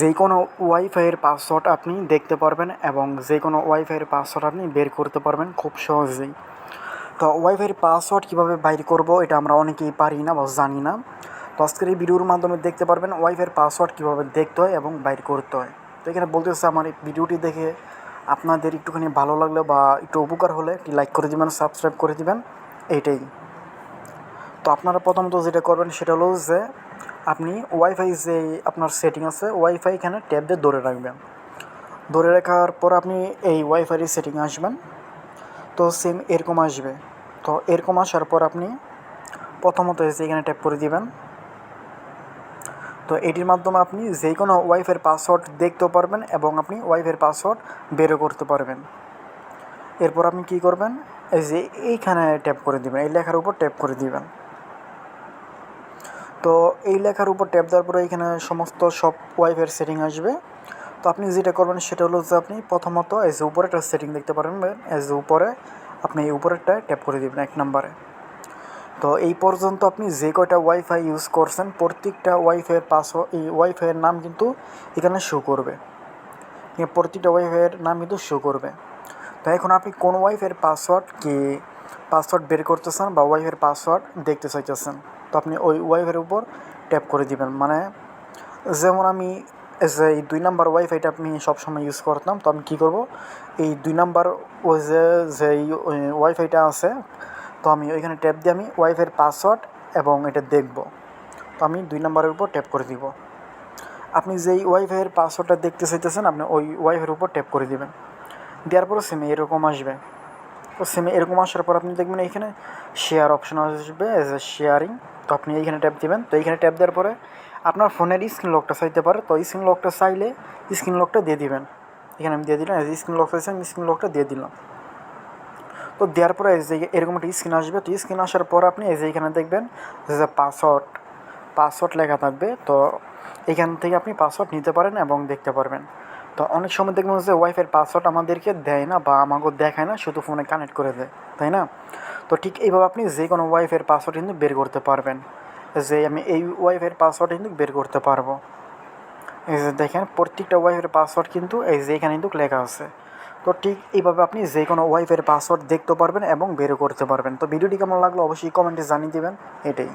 যে কোনো ওয়াইফাইয়ের পাসওয়ার্ড আপনি দেখতে পারবেন এবং যে কোনো ওয়াইফাইয়ের পাসওয়ার্ড আপনি বের করতে পারবেন খুব সহজেই। তো ওয়াইফাইয়ের পাসওয়ার্ড কীভাবে বাইর করব এটা আমরা অনেকেই পারি না বা জানি না। তো আজকের এই ভিডিওর মাধ্যমে দেখতে পারবেন ওয়াইফাইয়ের পাসওয়ার্ড কীভাবে দেখতে হয় এবং বাইর করতে হয়। তো এখানে বলতেছে আমার এই ভিডিওটি দেখে আপনাদের একটুখানি ভালো লাগলে বা একটু উপকার হলে একটি লাইক করে দিবেন সাবস্ক্রাইব করে দিবেন এইটাই তো আপনারা প্রথমত যেটা করবেন সেটা হলো যে আপনি ওয়াইফাই যে আপনার সেটিং আছে ওয়াইফাই এখানে ট্যাব দিয়ে ধরে রাখবেন। ধরে রাখার পর আপনি এই ওয়াইফাইয়ের সেটিং আসবেন। তো সেম এরকম আসবে। তো এরকম আসার পর আপনি প্রথমত এসে এখানে ট্যাপ করে দিবেন। তো এটির মাধ্যমে আপনি যে কোনো ওয়াইফাইয়ের পাসওয়ার্ড দেখতেও পারবেন এবং আপনি ওয়াইফাইয়ের পাসওয়ার্ড বেরও করতে পারবেন। এরপর আপনি কী করবেন? এই যে এইখানে ট্যাপ করে দিবেন, এই লেখার উপর ট্যাপ করে দিবেন। তো এই লেখার উপর ট্যাপ দেওয়ার পরে এখানে সমস্ত সব ওয়াইফাইয়ের সেটিং আসবে। তো আপনি যেটা করবেন সেটা হলো যে আপনি প্রথমত যে উপরে একটা সেটিং দেখতে পারেন যে উপরে আপনি এই উপরেরটায় ট্যাপ করে দেবেন এক নম্বরে। তো এই পর্যন্ত আপনি যে কয়টা ওয়াইফাই ইউজ করছেন, প্রত্যেকটা ওয়াইফাইয়ের পাসওয়ার্ড এই ওয়াইফাইয়ের নাম কিন্তু এখানে শো করবে। প্রত্যেকটা ওয়াইফাইয়ের নাম কিন্তু শো করবে। তো এখন আপনি কোন ওয়াইফাইয়ের পাসওয়ার্ড কি পাসওয়ার্ড বের করতেছেন বা ওয়াইফাইয়ের পাসওয়ার্ড দেখতে চাইতেছেন? আপনি ওই ওয়াইফাইয়ের উপর ট্যাপ করে দিবেন। মানে যেমন আমি যে এই দুই নাম্বার ওয়াইফাইটা আমি সবসময় ইউজ করতাম, তো আমি কী করব? এই দুই নাম্বার ওই যে যে ওয়াইফাইটা আছে, তো আমি ওইখানে ট্যাপ দিয়ে আমি ওয়াইফাইয়ের পাসওয়ার্ড এবং এটা দেখব। তো আমি দুই নাম্বারের উপর ট্যাপ করে দিব। আপনি যেই ওয়াইফাইয়ের পাসওয়ার্ডটা দেখতে চাইতেছেন, আপনি ওই ওয়াইফাইয়ের উপর ট্যাপ করে দিবেন। দেওয়ার পরে সিমে এরকম আসবে। তো সিমে এরকম আসার পর আপনি দেখবেন এইখানে শেয়ার অপশন আসবে এজ এ শেয়ারিং তো আপনি এইখানে ট্যাপ দেবেন। তো এইখানে ট্যাপ দেওয়ার পরে আপনার ফোনের স্ক্রিন লকটা চাইতে পারে। তো স্ক্রিন লকটা চাইলে স্ক্রিন লকটা দিয়ে দিবেন। এখানে আমি দিয়ে দিলাম। স্ক্রিন লক চাইছি, আমি স্ক্রিন লকটা দিয়ে দিলাম। তো দেওয়ার পরে যে এরকম একটা স্ক্রিন আসবে। তো স্ক্রিন আসার পর আপনি এই যে এখানে দেখবেন যে পাসওয়ার্ড পাসওয়ার্ড লেখা থাকবে। তো এখান থেকে আপনি পাসওয়ার্ড নিতে পারেন এবং দেখতে পারবেন। তো অনেক সময় দেখবেন যে ওয়াইফাইয়ের পাসওয়ার্ড আমাদেরকে দেয় না বা আমাকে দেখায় না, শুধু ফোনে কানেক্ট করে দেয়, তাই না? তো ঠিক এইভাবে আপনি যে কোনো ওয়াইফাইয়ের পাসওয়ার্ড কিন্তু বের করতে পারবেন। যে আমি এই ওয়াইফাইয়ের পাসওয়ার্ড কিন্তু বের করতে পারব। এই যে দেখেন, প্রত্যেকটা ওয়াইফের পাসওয়ার্ড কিন্তু এই যে এখানে কিন্তু লেখা আছে। তো ঠিক এইভাবে আপনি যে কোনো ওয়াইফের পাসওয়ার্ড দেখতে পারবেন এবং বেরও করতে পারবেন। তো ভিডিওটি কেমন লাগল অবশ্যই কমেন্টে জানিয়ে দেবেন। এটাই।